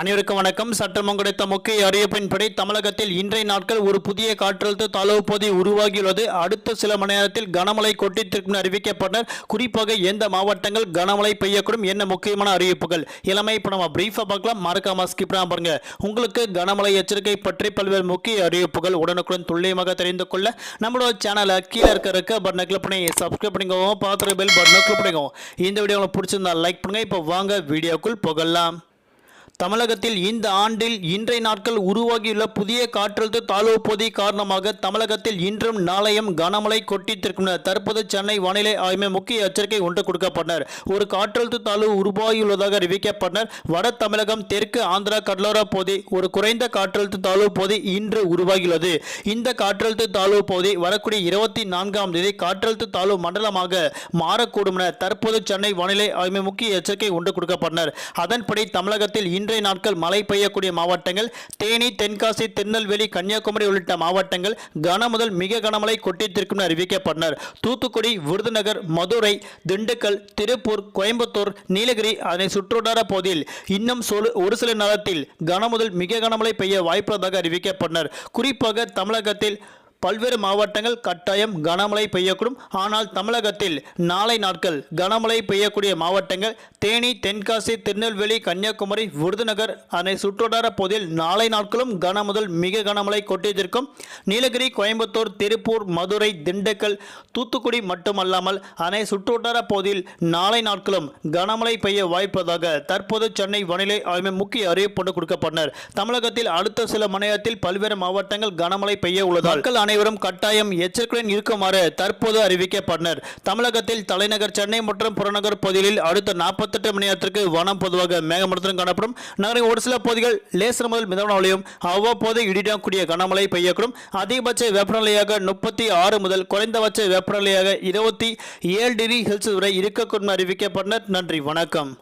அனைவருக்கும் வணக்கம். சட்டமும் கிடைத்த முக்கிய அறிவிப்பின்படி தமிழகத்தில் இன்றைய நாட்கள் ஒரு புதிய காற்றழுத்த தாழ்வு பகுதி உருவாகியுள்ளது. அடுத்த சில மணி நேரத்தில் கனமழை கொட்டித்திருக்கும் அறிவிக்கப்பட்டனர். குறிப்பாக எந்த மாவட்டங்கள் கனமழை பெய்யக்கூடும் என்ன முக்கியமான அறிவிப்புகள்? இளமை இப்போ நம்ம பிரீஃபாக பார்க்கலாம். மறக்காம ஸ்கிப் பாருங்க. உங்களுக்கு கனமழை எச்சரிக்கை பற்றி பல்வேறு முக்கிய அறிவிப்புகள் உடனுக்குடன் துல்லியமாக தெரிந்து கொள்ள நம்மளோட சேனலை கீழே இருக்க இருக்க பட்டனை கிளிக் பண்ணி சப்ஸ்கிரைப் பண்ணிக்கோங்க. பார்த்துற பெல் பட்டனை கிளிக் பண்ணிக்கோங்க. இந்த வீடியோ உங்களுக்கு பிடிச்சிருந்தா லைக் பண்ணுங்க. இப்போ வாங்க வீடியோக்குள் போகலாம். தமிழகத்தில் இந்த ஆண்டில் இன்றைய நாட்கள் உருவாகியுள்ள புதிய காற்றழுத்த தாழ்வு பகுதி காரணமாக தமிழகத்தில் இன்றும் நாளையும் கனமழை கொட்டித்திருக்கும் தற்போது சென்னை வானிலை ஆய்வு முக்கிய எச்சரிக்கை ஒன்று கொடுக்கப்பட்டனர். ஒரு காற்றழுத்த தாழ்வு உருவாகியுள்ளதாக அறிவிக்கப்பட்டனர். வட தமிழகம் தெற்கு ஆந்திரா கடலோர பகுதி ஒரு குறைந்த காற்றழுத்த தாழ்வு பகுதி இன்று உருவாகியுள்ளது. இந்த காற்றழுத்த தாழ்வு பகுதி வரக்கூடிய இருபத்தி நான்காம் தேதி காற்றழுத்த தாழ்வு மண்டலமாக மாறக்கூடும் என தற்போது சென்னை வானிலை ஆய்வு முக்கிய எச்சரிக்கை ஒன்று கொடுக்கப்பட்டனர். அதன்படி தமிழகத்தில் இன்றைய நாட்கள் மழை பெய்யக்கூடிய மாவட்டங்கள் தேனி தென்காசி திருநெல்வேலி கன்னியாகுமரி உள்ளிட்ட மாவட்டங்கள் கன முதல் மிக கனமழை கொட்டித்திருக்கும் என அறிவிக்கப்பட்டனர். தூத்துக்குடி விருதுநகர் மதுரை திண்டுக்கல் திருப்பூர் கோயம்புத்தூர் நீலகிரி அதனை சுற்றுவட்டார பகுதியில் இன்னும் ஒரு சில நேரத்தில் கன முதல் மிக கனமழை பெய்ய வாய்ப்புள்ளதாக அறிவிக்கப்பட்டனர். குறிப்பாக தமிழகத்தில் பல்வேறு மாவட்டங்கள் கட்டாயம் கனமழை பெய்யக்கூடும். ஆனால் தமிழகத்தில் நாளை நாட்கள் கனமழை பெய்யக்கூடிய மாவட்டங்கள் தேனி தென்காசி திருநெல்வேலி கன்னியாகுமரி விருதுநகர் அதனை சுற்றுவட்டார பகுதியில் நாளை நாட்களும் கன முதல் மிக கனமழை கொட்டியிருக்கும். நீலகிரி கோயம்புத்தூர் திருப்பூர் மதுரை திண்டுக்கல் தூத்துக்குடி மட்டுமல்லாமல் அதனை சுற்றுவட்டார பகுதியில் நாளை நாட்களும் கனமழை பெய்ய வாய்ப்பதாக தற்போது சென்னை வானிலை ஆய்வு முக்கிய அறிவிப்பு கொடுக்கப்பட்டனர். தமிழகத்தில் அடுத்த சில மணி நேரத்தில் பல்வேறு மாவட்டங்கள் கனமழை பெய்ய உள்ளதால் மக்கள் அனைவரும் கட்டாயம் எச்சரிக்கையுடன் இருக்குமாறு தற்போது அறிவிக்கப்பட்டனர். தமிழகத்தில் தலைநகர் சென்னை மற்றும் புறநகர் பகுதிகளில் அடுத்த நாற்பத்தெட்டு மணி நேரத்திற்கு வனம் பொதுவாக மேகமூட்டத்துடன் காணப்படும். நகரின் ஒரு சில பகுதிகள் லேசர் முதல் மிதமான மழையும் அவ்வப்போது இடிடக்கூடிய கனமழை பெய்யக்கூடும். அதிகபட்ச வெப்பநிலையாக முப்பத்தி ஆறு முதல் குறைந்தபட்ச வெப்பநிலையாக இருபத்தி ஏழு டிகிரி செல்சியஸ் வரை இருக்கக்கூடும் அறிவிக்கப்பட்டனர். நன்றி வணக்கம்.